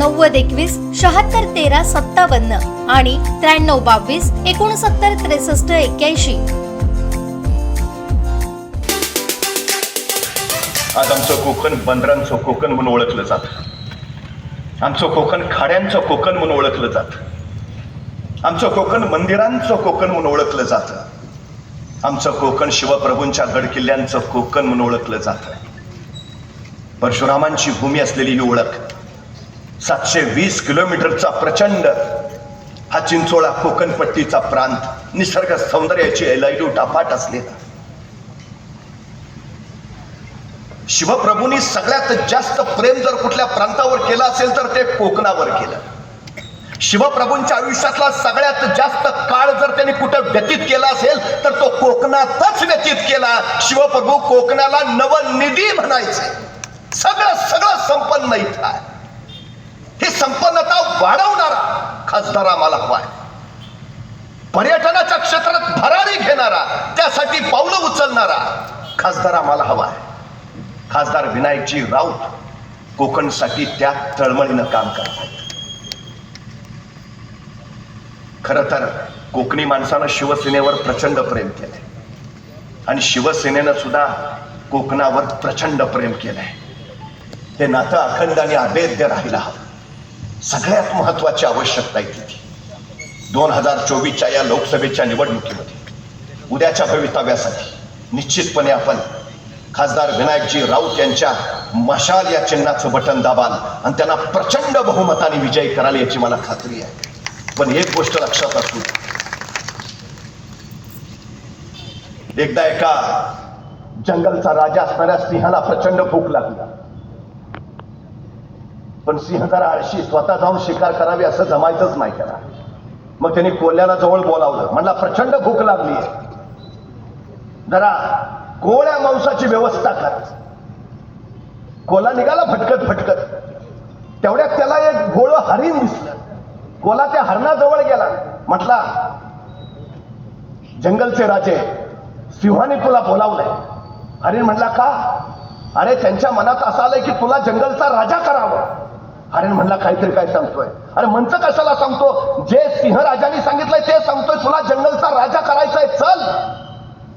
नव्वद एकवीस शहात्तर तेरा सत्तावन्न आणि त्र्याण्णव बावीस एकोणसत्तर त्रेसष्ट एक्क्याऐंशी. आज आमचं कोकण बंदरांचं कोकण म्हणून ओळखलं जातं. आमचं कोकण खाड्यांचं कोकण म्हणून ओळखलं जातं. आमचं कोकण मंदिरांचं कोकण म्हणून ओळखलं जातं. आमचं कोकण शिवप्रभूंच्या गडकिल्ल्यांचं कोकण म्हणून ओळखलं जातं. परशुरामांची भूमी असलेली ही ओळख सातशे वीस किलोमीटरचा प्रचंड हा चिंचोळा कोकणपट्टीचा प्रांत. निसर्ग सौंदर्याची एलायडू टापाट असलेला. शिवप्रभूंनी सगळ्यात जास्त प्रेम जर कुठल्या प्रांतावर केलं असेल तर ते कोकणावर केलं. शिवप्रभूंच्या आयुष्यातला सगळ्यात जास्त काळ जर त्यांनी कुठं व्यतीत केला असेल तर तो कोकणातच व्यतीत केला. शिवप्रभू कोकणाला नवनिधी म्हणायचे. सगळं सगळं संपन्न इथं आहे. ही संपन्नता वाढवणारा खासदार आम्हाला हवाय. पर्यटनाच्या क्षेत्रात भरारी घेणारा त्यासाठी पावलं उचलणारा खासदार आम्हाला हवाय. खासदार विनायकजी राऊत कोकणसाठी त्या तळमळीनं काम करत आहेत. खर तर कोकणी माणसानं शिवसेनेवर प्रचंड प्रेम केलंय. आणि शिवसेनेनं सुद्धा कोकणावर प्रचंड प्रेम केलंय. ते नातं अखंड आणि अभेद्य राहिलं हवं. सगळ्यात महत्वाची आवश्यकता आहे तिथे दोन हजार चोवीसच्या या लोकसभेच्या निवडणुकीमध्ये उद्याच्या भवितव्यासाठी निश्चितपणे आपण खासदार विनायकजी राऊत यांच्या मशाल या चिन्हाचं बटन दाबाल आणि त्यांना प्रचंड बहुमताने विजयी कराल याची मला खात्री आहे. पण एक गोष्ट लक्षात असू एकदा एका जंगलचा राजा असणाऱ्या सिंहाला प्रचंड भूक लागली. पण सिंह जरा आळशी स्वतः जाऊन शिकार करावी असं जमायचंच नाही त्याला. मग त्यांनी कोल्ह्याला जवळ बोलावलं. म्हणला प्रचंड भूक लागली जरा कोळ्या मांसाची व्यवस्था कर. कोला निघाला फटकत फटकत. तेवढ्यात त्याला एक गोळ हरिण दिसलं. कोला त्या हरणाजवळ गेला. म्हटला जंगलचे राजे सिंहाने तुला बोलावलंय. हरिण म्हटला का? अरे त्यांच्या मनात असं आलंय की तुला जंगलचा राजा करावं. अरे म्हणला काहीतरी काय सांगतोय. अरे मंच कशाला सांगतो? जे सिंह राजाने सांगितलंय ते सांगतोय. तुला जंगलचा राजा करायचंय चल.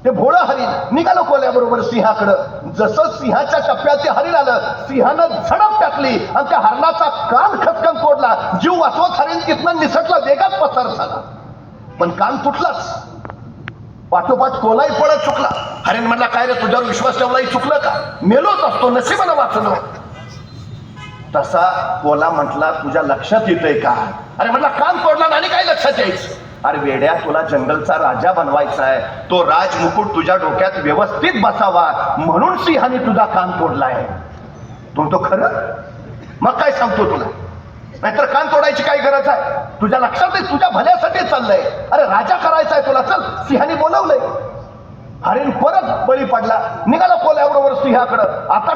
ते भोळं हरिण निघालं कोल्याबरोबर सिंहाकडं. जसं सिंहाच्या टप्प्यात ते हरिण आलं सिंहानं झडप टाकली आणि त्या हरणाचा कान खचकन कोडला जीव वाचवत हरिण तिथनं निसटला वेगात पसार झाला. पण कान तुटलाच. पाठोपाठ कोलाही पडत चुकला. हरिण म्हणला काय रे तुझ्यावर विश्वास ठेवलाही चुकलं का? मेलोच असतो नशिबानं वाचलो. तसा कोला म्हटला तुझ्या लक्षात येतंय का? अरे म्हटला कान तोडला आणि काय लक्षात यायचं? अरे वेड्या तुला जंगलचा राजा बनवायचा आहे. तो राज मुकुट तुझ्या डोक्यात व्यवस्थित बसावा. म्हणून सिंहाने तुझा कान तोडलाय तो तो खरं? मग काय सांगतो तुला? नाहीतर कान तोडायची काय गरज आहे? तुझ्या लक्षात आहे तुझ्या भल्यासाठी चाललंय. अरे राजा करायचा आहे तुला चल. सिंहाने बोलवलंय. हरिण परत बळी पडला. निघाला कोल्याबरोबर सिंहाकडं. आता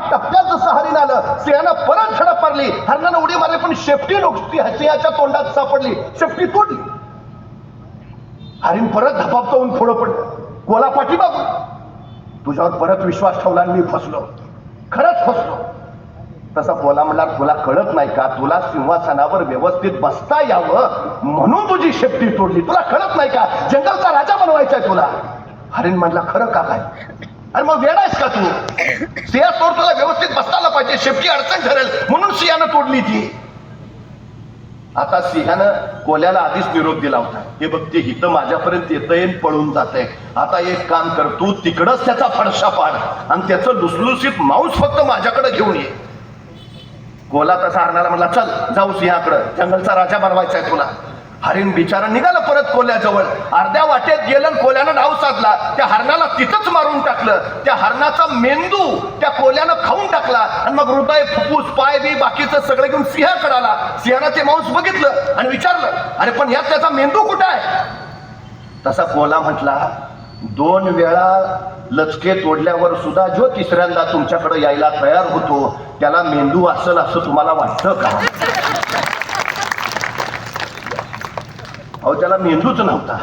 सिंहानं परत झडप मारली. हरणानं उडी मारली पण शेपटी लोक सिंहाच्या तोंडात सापडली. शेपटी तोडली हरिण परत धपापतावून पुढं पडलं. कोला पाठीमागून तुझ्यावर परत विश्वास ठेवला आणि मी फसलो. खरंच फसलो. तसा बोला म्हणला तुला कळत नाही का? तुला सिंहासनावर व्यवस्थित बसता यावं म्हणून तुझी शेपटी तोडली. तुला कळत नाही का? जंगलचा राजा बनवायचा आहे तुला. हरिण म्हणला खरं का काय? अरे मग वेडायस का तू? सिंहा तोड तुला व्यवस्थित बसताना पाहिजे. शेपटी अडचण ठरेल. म्हणून सिंहानं तोडली ती. आता सिंहानं कोल्याला आधीच निरोप दिला होता. हे बघ ते हित माझ्यापर्यंत येतंय पळून जाते आता एक काम कर तू तिकडच त्याचा फडशा पाड आणि त्याचं लुसलुसीत मांस फक्त माझ्याकडे घेऊन ये. कोला तसा हरणाला म्हणला चल जाऊ सिंहाकडं. जंगलचा राजा बनवायचा आहे तुला. हरिण बिचारा निघाला परत कोल्याजवळ. अर्ध्या वाटेत गेलं कोल्यानं डाव साधला. त्या हरणाला तिथं मारून टाकलं. त्या हरणाचा मेंदू त्या कोल्यानं खाऊन टाकला. आणि मग हृदय फुफ्फुस पाय बी बाकीचं सगळं घेऊन सिंहाकडे आला सिंहानं ते मांस बघितलं आणि विचारलं अरे पण यात त्याचा मेंदू कुठं आहे? तसा कोला म्हटला दोन वेळा लचके तोडल्यावर सुद्धा जो तिसऱ्यांदा तुमच्याकडे यायला तयार होतो त्याला मेंदू असेल असं तुम्हाला वाटतं का? अहो त्याला मेंदूच नव्हता.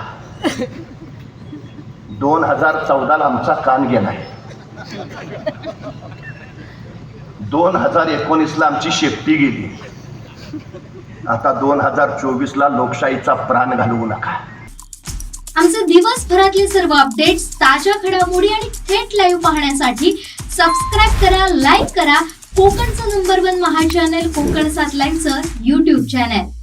दोन हजार चौदाला आमचा कान गेलाय दोन हजार एकोणीसला आमची शेपटी गेली. आता दोन हजार चोवीसला लोकशाहीचा प्राण घालवू नका. आमचे दिवसभरातले सर्व अपडेट्स ताज्या घडामोडी आणि थेट लाईव्ह पाहण्यासाठी सबस्क्राईब करा लाईक करा. कोकणचं number one Maha channel Konkan सात लाईव्हचं युट्यूब चॅनल